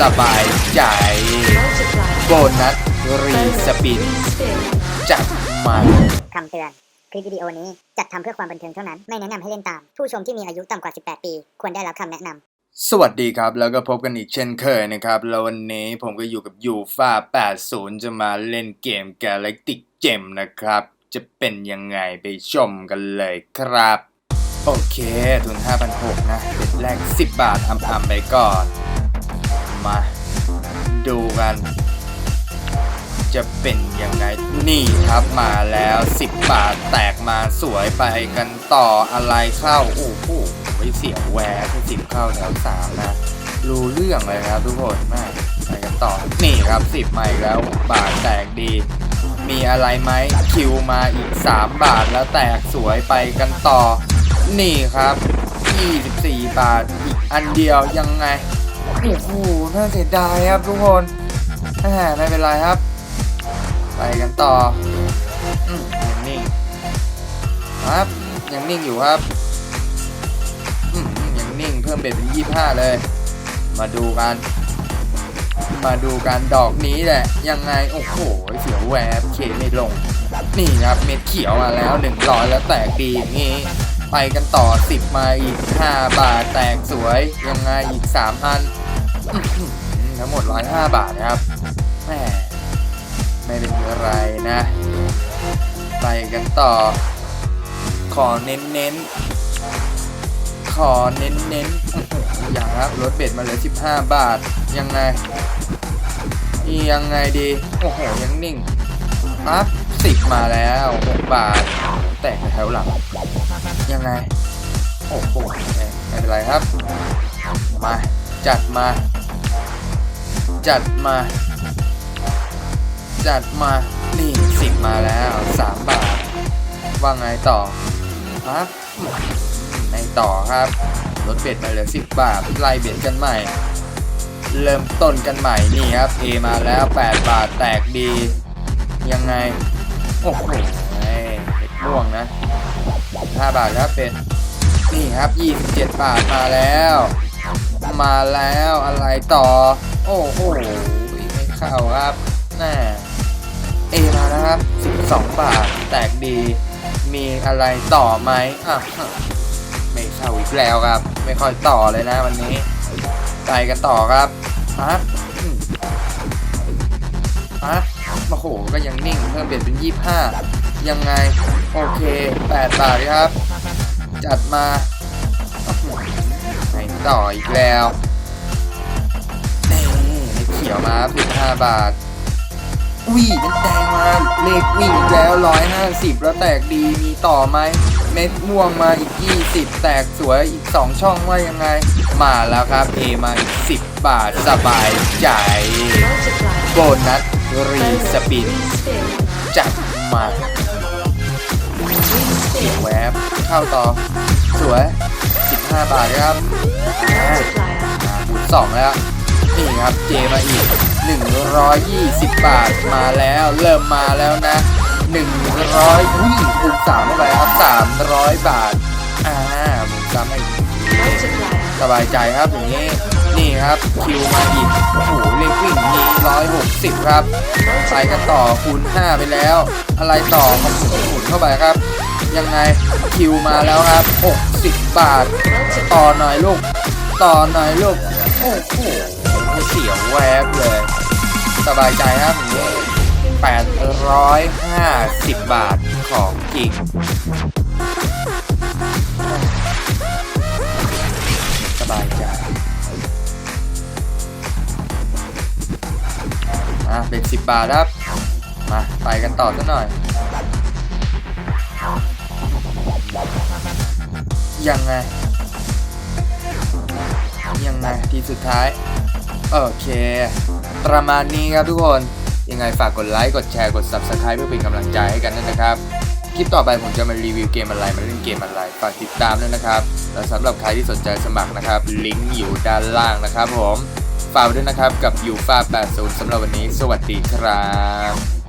สบายใจโบนัสรีสปินจัดมาคำเตือน คลิปวิดีโอนี้จัดทำเพื่อความบันเทิงเท่านั้น ไม่แนะนำให้เล่นตาม ผู้ชมที่มีอายุต่ำกว่า 18 ปี ควรได้รับคำแนะนำ สวัสดีครับ แล้วก็พบกันอีกเช่นเคยนะครับ แล้ววันนี้ผมก็อยู่กับยูฟ่า80 จะมาเล่นเกม Galactic Gem นะครับ จะเป็นยังไงไปชมกันเลยครับ โอเคทุน5,600นะเบ็ดแรก 10 บาททำๆไปก่อน มาดูกัน จะเป็นยังไง นี่ครับมาแล้ว 10 บาทแตกมาสวยไปกันต่ออะไรเข้า โอ้โหเสียวแหวกสิบเข้าแถวสามนะ รู้เรื่องเลยครับทุกคนมากไปกันต่อ นี่ครับสิบมาอีกแล้วบาทแตกดี มีอะไรไหมคิวมาอีก 3 บาทแล้วแตกสวยไปกันต่อ นี่ครับ 24 บาทอีกอันเดียวยังไง โอ้โหน่าเสียดายครับทุกคนแหมไม่เป็นไรครับ ไปกันต่ออยังนิ่งครับ ยังนิ่งอยู่ครับยังนิ่งเพิ่มเบ็ดเป็นยี่ห้าเลย มาดูกัน มาดูกันดอกนี้แหละ ยังไง โอ้โหเสียวแหวบเคไม่ลง นี่ครับเม็ดเขียวมาแล้วหนึ่งร้อยแล้วแตกดีอย่างนี้ ไปกันต่อ 10 มาอีก 5 บาทแตกสวยยังไงอีก3อันอื้อหือทั้งหมด 105 บาทนะครับแหมไม่เป็นไรนะ ไปกันต่อ ขอเน้นเน้นขอเน้นเน้นอย่างครับลดเบ็ดมาเหลือ 15 บาท ยังไงยังไงดี โอ้โห ยังนิ่งปั๊บ สิบมาแล้ว6บาท แตกแถวหลังยังไง โอ้โหไม่เป็นไรครับ มา จัดมา จัดมา จัดมา นี่สิบมาแล้วสามบาท ว่าไงต่อฮะในต่อครับลดเบ็ดมาเหลือสิบบาทไล่เบ็ดกันใหม่เริ่มต้นกันใหม่นี่ครับเอมาแล้ว 8 บาทแตกดี ยังไง โอ้โหเม็ดม่วงนะ 5 บาทครับเป็น นี่ครับ 27 บาทมาแล้ว มาแล้วอะไรต่อ โอ้โหไม่เข้าครับน่าเอมาแล้วครับ 12 บาท แตกดี มีอะไรต่อไหมอะไม่เข้าอีกแล้วครับ ไม่ค่อยต่อเลยนะวันนี้ไปกันต่อครับปั๊บอืมปั๊บ โอ้โห ก็ยังนิ่ง เพิ่มเปลี่ยนเป็น 25 ยังไง โอเค 8 บาทครับ จัดมาไหนต่ออีกแล้วนี่ไม่เขียวมา15 บาทอุ้ยมันแดงมาเลขวิ่งอีกแล้ว 150 แล้วแตกดีมีต่อไหมเม็ดม่วงมาอีก 20 แตกสวยอีก 2 ช่องว่ายังไง มาแล้วครับเอมาอีก 10 บาทสบายใจ โบนัส รีสปิน จัดมาแวบเข้าต่อ สวย 15 บาทครับอ่าคูณสองแล้ว นี่ครับ เจมาอีก 120 บาทมาแล้ว เริ่มมาแล้วนะ 100อุ้ยคูณสามเข้าไปครับ 300 บาท อ่าหมุนซ้ำอีก สบายใจครับอย่างนี้นี่ครับคิวมาอีกโอ้โหเลขวิ่งนี้160ครับไปกันต่อคูณ5ไปแล้ว อะไรต่อขอบคุณหมุนเข้าไปครับ ยังไงคิวมาแล้วครับ60บาท ต่อหน่อยลูกต่อหน่อยลูกโอ้โหเสียวแวบเลย สบายใจครับอย่างนี้850 บาทของจริง เป็นสิบบาทครับ มาไปกันต่อสักหน่อย ยังไง ยังไง ทีสุดท้าย โอเค ประมาณนี้ครับทุกคน ยังไงฝากกดไลค์ กดแชร์ กด Subscribe เพื่อเป็นกำลังใจให้กันด้วยนะครับคลิปต่อไปผมจะมารีวิวเกมอะไรมาเล่นเกมอะไรฝากติดตามด้วยนะครับ และสำหรับใครที่สนใจสมัครนะครับ ลิงก์อยู่ด้านล่างนะครับผม ฝากด้วยนะครับกับยูฟา80สำหรับวันนี้ สวัสดีครับ